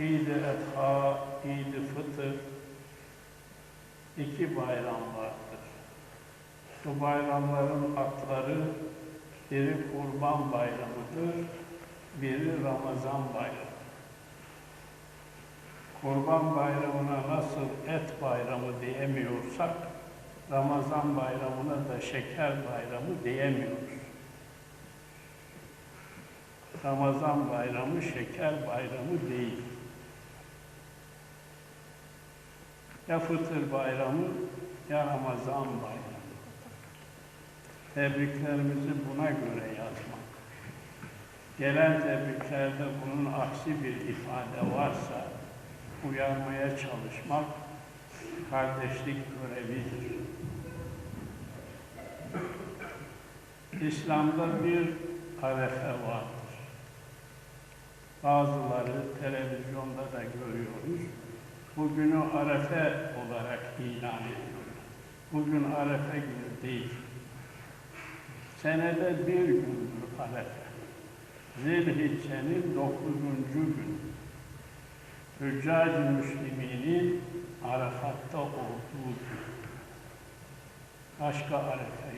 İd-i Etha, İd-i Fıtır iki bayram vardır. Bu bayramların adları biri Kurban Bayramı'dır, biri Ramazan Bayramı. Kurban Bayramı'na nasıl et bayramı diyemiyorsak, Ramazan Bayramı'na da şeker bayramı diyemiyoruz. Ramazan bayramı şeker bayramı değil. Ya fıtır bayramı ya Ramazan bayramı. Tebriklerimizi buna göre yazmak. Gelen tebriklerde bunun aksi bir ifade varsa uyarmaya çalışmak kardeşlik görevidir. İslam'da bir arefe vardır. Bazıları televizyonda da görüyoruz. Bugünü arefe olarak ilan ediyorlar. Bugün arefe günü değil. Senede bir gündür arefe. Zilhicce'nin dokuzuncu gün. Hüccac-ı Müsliminin Arafat'ta olduğu gün. Başka arefe